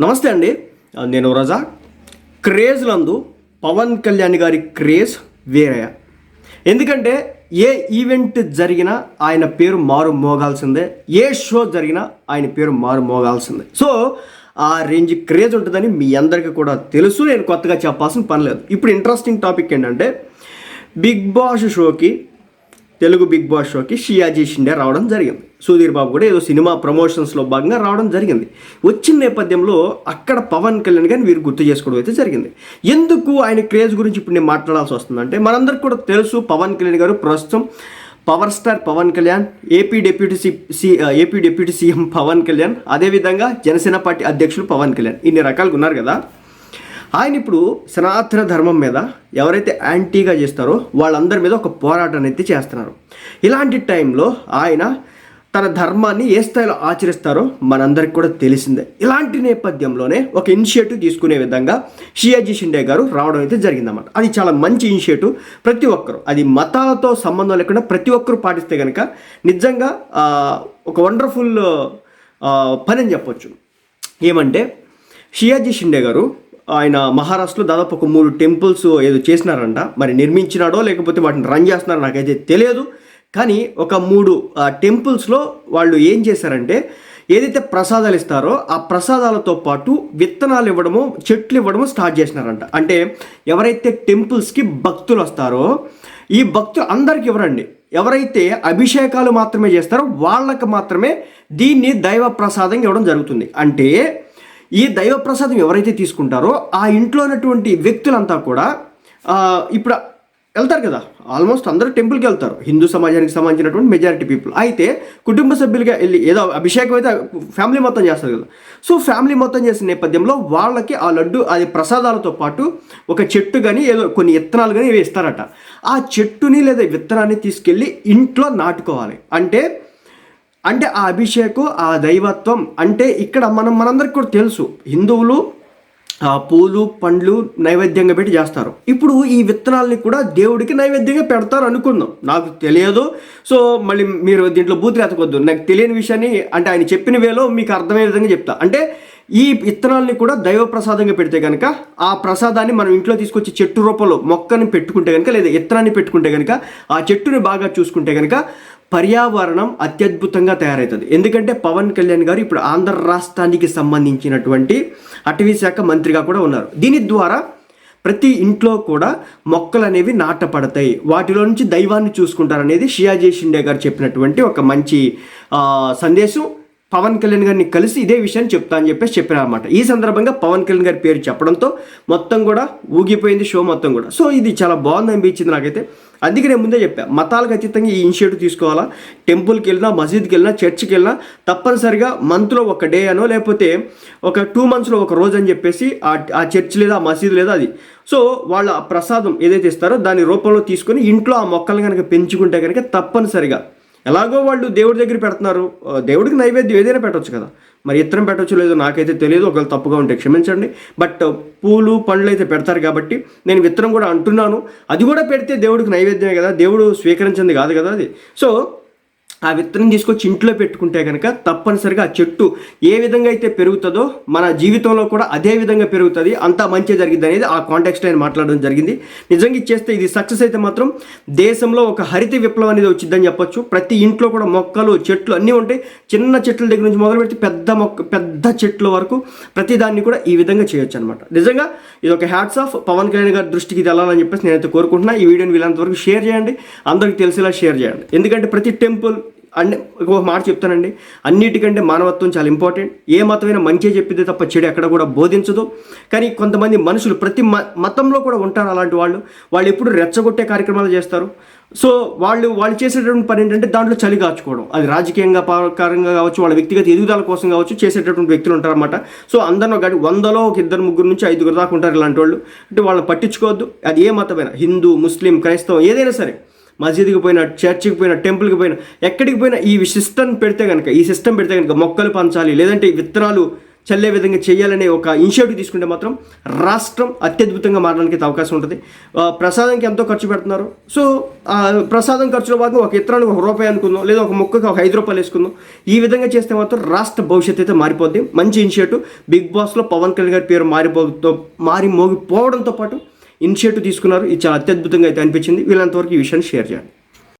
నమస్తే అండి. నేను రజా. క్రేజ్ నందు పవన్ కళ్యాణ్ గారి క్రేజ్ వేరే ఎందుకంటే ఏ ఈవెంట్ జరిగినా ఆయన పేరు మారు మోగాల్సిందే. ఏ షో జరిగినా ఆయన పేరు మారు మోగాల్సిందే. సో ఆ రేంజ్ క్రేజ్ ఉంటుందని మీ అందరికీ కూడా తెలుసు. నేను కొత్తగా చెప్పాల్సిన పని లేదు. ఇప్పుడు ఇంట్రెస్టింగ్ టాపిక్ ఏంటంటే బిగ్ బాస్ షోకి తెలుగు బిగ్ బాస్ షోకి షియాజీ షిండే రావడం జరిగింది. సుధీర్ బాబు కూడా ఏదో సినిమా ప్రమోషన్స్లో భాగంగా రావడం జరిగింది. వచ్చిన నేపథ్యంలో అక్కడ పవన్ కళ్యాణ్ గారిని వీరు గుర్తు చేసుకోవడం అయితే జరిగింది. ఎందుకు ఆయన క్రేజ్ గురించి ఇప్పుడు నేను మాట్లాడాల్సి వస్తుందంటే మనందరికీ కూడా తెలుసు పవన్ కళ్యాణ్ గారు ప్రస్తుతం power star Pawan Kalyan AP deputy C C AP deputy CM Pawan Kalyan అదేవిధంగా జనసేన పార్టీ అధ్యక్షులు పవన్ కళ్యాణ్. ఇన్ని రకాలుగా ఉన్నారు కదా. ఆయన ఇప్పుడు సనాతన ధర్మం మీద ఎవరైతే యాంటీగా చేస్తారో వాళ్ళందరి మీద ఒక పోరాటాన్ని అయితే చేస్తున్నారు. ఇలాంటి టైంలో ఆయన తన ధర్మాన్ని ఏ స్థాయిలో ఆచరిస్తారో మనందరికి కూడా తెలిసిందే. ఇలాంటి నేపథ్యంలోనే ఒక ఇనిషియేటివ్ తీసుకునే విధంగా షియాజీ షిండే గారు రావడం అయితే జరిగిందన్నమాట. అది చాలా మంచి ఇనిషియేటివ్. ప్రతి ఒక్కరు అది మతాలతో సంబంధం లేకుండా ప్రతి ఒక్కరు పాటిస్తే కనుక నిజంగా ఒక వండర్ఫుల్ పని అని చెప్పొచ్చు. ఏమంటే షియాజీ షిండే గారు ఆయన మహారాష్ట్రలో దాదాపు ఒక మూడు టెంపుల్స్ ఏదో చేసినారంట. మరి నిర్మించినాడో లేకపోతే వాటిని రన్ చేస్తున్నారో నాకైతే తెలియదు. కానీ ఒక మూడు టెంపుల్స్లో వాళ్ళు ఏం చేశారంటే ఏదైతే ప్రసాదాలు ఇస్తారో ఆ ప్రసాదాలతో పాటు విత్తనాలు ఇవ్వడము చెట్లు ఇవ్వడము స్టార్ట్ చేసినారంట. అంటే ఎవరైతే టెంపుల్స్కి భక్తులు వస్తారో ఈ భక్తులు అందరికి ఇవ్వరండి. ఎవరైతే అభిషేకాలు మాత్రమే చేస్తారో వాళ్ళకి మాత్రమే దీన్ని దైవ ప్రసాదంగా ఇవ్వడం జరుగుతుంది. అంటే ఈ దైవ ప్రసాదం ఎవరైతే తీసుకుంటారో ఆ ఇంట్లో ఉన్నటువంటి వ్యక్తులంతా కూడా ఇప్పుడు వెళ్తారు కదా ఆల్మోస్ట్ అందరూ టెంపుల్కి వెళ్తారు. హిందూ సమాజానికి సంబంధించినటువంటి మెజారిటీ పీపుల్ అయితే కుటుంబ సభ్యులుగా వెళ్ళి ఏదో అభిషేకం అయితే ఫ్యామిలీ మొత్తం చేస్తారు కదా. సో ఫ్యామిలీ మొత్తం చేసిన నేపథ్యంలో వాళ్ళకి ఆ లడ్డు అది ప్రసాదాలతో పాటు ఒక చెట్టు కానీ ఏదో కొన్ని విత్తనాలు కానీ ఇవి ఇస్తారట. ఆ చెట్టుని లేదా విత్తనాన్ని తీసుకెళ్ళి ఇంట్లో నాటుకోవాలి. అంటే అంటే ఆ అభిషేకం ఆ దైవత్వం అంటే ఇక్కడ మనం మనందరికి కూడా తెలుసు. హిందువులు ఆ పూలు పండ్లు నైవేద్యంగా పెట్టి చేస్తారు. ఇప్పుడు ఈ విత్తనాలని కూడా దేవుడికి నైవేద్యంగా పెడతారు అనుకుందాం. నాకు తెలియదు. సో మళ్ళీ మీరు దీంట్లో బూతులు ఎతకొద్దు నాకు తెలియని విషయాన్ని అంటే ఆయన చెప్పిన వేలో మీకు అర్థమయ్యే విధంగా చెప్తా. అంటే ఈ విత్తనాలని కూడా దైవ ప్రసాదంగా పెడితే కనుక ఆ ప్రసాదాన్ని మనం ఇంట్లో తీసుకొచ్చి చెట్టు రూపంలో మొక్కని పెట్టుకుంటే కనుక లేదా విత్తనాన్ని పెట్టుకుంటే కనుక ఆ చెట్టుని బాగా చూసుకుంటే కనుక పర్యావరణం అత్యద్భుతంగా తయారవుతుంది ఎందుకంటే పవన్ కళ్యాణ్ గారు ఇప్పుడు ఆంధ్ర రాష్ట్రానికి సంబంధించినటువంటి అటవీ శాఖ మంత్రిగా కూడా ఉన్నారు. దీని ద్వారా ప్రతి ఇంట్లో కూడా మొక్కలు అనేవి నాటపడతాయి. వాటిలో నుంచి దైవాన్ని చూసుకుంటారనేది షియాజీ షిండే గారు చెప్పినటువంటి ఒక మంచి సందేశం. పవన్ కళ్యాణ్ గారిని కలిసి ఇదే విషయాన్ని చెప్తా అని చెప్పేసి చెప్పారు అనమాట ఈ సందర్భంగా పవన్ కళ్యాణ్ గారి పేరు చెప్పడంతో మొత్తం కూడా ఊగిపోయింది షో మొత్తం కూడా. సో ఇది చాలా బాగుంది అనిపించింది నాకైతే. అందుకే నేను ముందే చెప్పా మతాలకు అతీతంగా ఈ ఇనిషియేటివ్ తీసుకోవాలా? టెంపుల్కి వెళ్ళినా మసీద్కి వెళ్ళినా చర్చ్కి వెళ్ళినా తప్పనిసరిగా మంత్లో ఒక డే అనో లేకపోతే ఒక టూ మంత్స్లో ఒక రోజు అని చెప్పేసి ఆ ఆ చర్చ్ లేదా ఆ మసీదు లేదా అది. సో వాళ్ళ ప్రసాదం ఏదైతే ఇస్తారో దాని రూపంలో తీసుకొని ఇంట్లో ఆ మొక్కలు కనుక పెంచుకుంటే కనుక తప్పనిసరిగా ఎలాగో వాళ్ళు దేవుడి దగ్గర పెడుతున్నారు. దేవుడికి నైవేద్యం ఏదైనా పెట్టవచ్చు కదా. మరి ఇతరం పెట్టచ్చు లేదో నాకైతే తెలియదు. ఒకవేళ తప్పుగా ఉంటే క్షమించండి. బట్ పూలు పండ్లు అయితే పెడతారు కాబట్టి నేను విత్తనం కూడా అంటున్నాను. అది కూడా పెడితే దేవుడికి నైవేద్యమే కదా. దేవుడు స్వీకరించింది కాదు కదా అది. సో ఆ విత్తనం తీసుకొచ్చి ఇంట్లో పెట్టుకుంటే కనుక తప్పనిసరిగా ఆ చెట్టు ఏ విధంగా అయితే పెరుగుతుందో మన జీవితంలో కూడా అదే విధంగా పెరుగుతుంది. అంతా మంచి జరిగింది అనేది ఆ కాంటెక్స్ట్ నేను మాట్లాడడం జరిగింది. నిజంగా ఇచ్చేస్తే ఇది సక్సెస్ అయితే మాత్రం దేశంలో ఒక హరిత విప్లవం అనేది వచ్చిందని చెప్పొచ్చు. ప్రతి ఇంట్లో కూడా మొక్కలు చెట్లు అన్నీ ఉంటాయి. చిన్న చెట్ల దగ్గర నుంచి మొదలు పెడితే పెద్ద మొక్క పెద్ద చెట్ల వరకు ప్రతి దాన్ని కూడా ఈ విధంగా చేయొచ్చు అనమాట నిజంగా ఇది ఒక హ్యాట్స్ ఆఫ్ పవన్ కళ్యాణ్ గారి దృష్టికి తెలాలని వెళ్ళాలని చెప్పేసి నేనైతే కోరుకుంటున్నా. ఈ వీడియోని వీళ్ళంత వరకు షేర్ చేయండి. అందరికి తెలిసేలా షేర్ చేయండి. ఎందుకంటే ప్రతి టెంపుల్ అండ్ ఒక మాట చెప్తానండి. అన్నిటికంటే మానవత్వం చాలా ఇంపార్టెంట్. ఏ మతమైనా మంచిగా చెప్పితే తప్ప చెడు ఎక్కడ కూడా బోధించదు. కానీ కొంతమంది మనుషులు ప్రతి మ మతంలో కూడా ఉంటారు అలాంటి వాళ్ళు. వాళ్ళు ఎప్పుడు రెచ్చగొట్టే కార్యక్రమాలు చేస్తారు. సో వాళ్ళు వాళ్ళు చేసేటటువంటి పని ఏంటంటే దాంట్లో చలి కాచుకోవడం అది రాజకీయంగా పరంగా కావచ్చు వాళ్ళ వ్యక్తిగత ఎదుగుదల కోసం కావచ్చు చేసేటటువంటి వ్యక్తులు ఉంటారన్నమాట. సో అందరిలో గడి వందలో ఒక ఇద్దరు ముగ్గురు నుంచి ఐదుగురు దాకా ఉంటారు ఇలాంటి వాళ్ళు. అంటే వాళ్ళని పట్టించుకోవద్దు. అది ఏ మతమైనా హిందూ ముస్లిం క్రైస్తవం ఏదైనా సరే. మసీదుకి పోయినా చర్చికి పోయినా టెంపుల్కి పోయినా ఎక్కడికి పోయినా ఈ సిస్టమ్ పెడితే కనుక ఈ సిస్టమ్ పెడితే కనుక మొక్కలు పంచాలి లేదంటే విత్తనాలు చల్లే విధంగా చేయాలనే ఒక ఇనిషియేటివ్ తీసుకుంటే మాత్రం రాష్ట్రం అత్యద్భుతంగా మారడానికి అయితే అవకాశం ఉంటుంది. ప్రసాదంకి ఎంతో ఖర్చు పెడుతున్నారు. సో ప్రసాదం ఖర్చులో భాగంగా ఒక ఇతరానికి ఒక రూపాయి అనుకుందాం లేదా ఒక మొక్కకి ఒక ఐదు రూపాయలు వేసుకుందాం. ఈ విధంగా చేస్తే మాత్రం రాష్ట్ర భవిష్యత్తు అయితే మారిపోద్ది. మంచి ఇనిషియేటివ్. బిగ్ బాస్లో పవన్ కళ్యాణ్ గారి పేరు మారిపోతో మారి మోగిపోవడంతో పాటు ఇనిషియేటివ్ తీసుకున్నారు. ఇది చాలా అత్యద్భుతంగా అయితే అనిపించింది. వీళ్ళంతవరకు ఈ విషయాన్ని షేర్ చేయండి.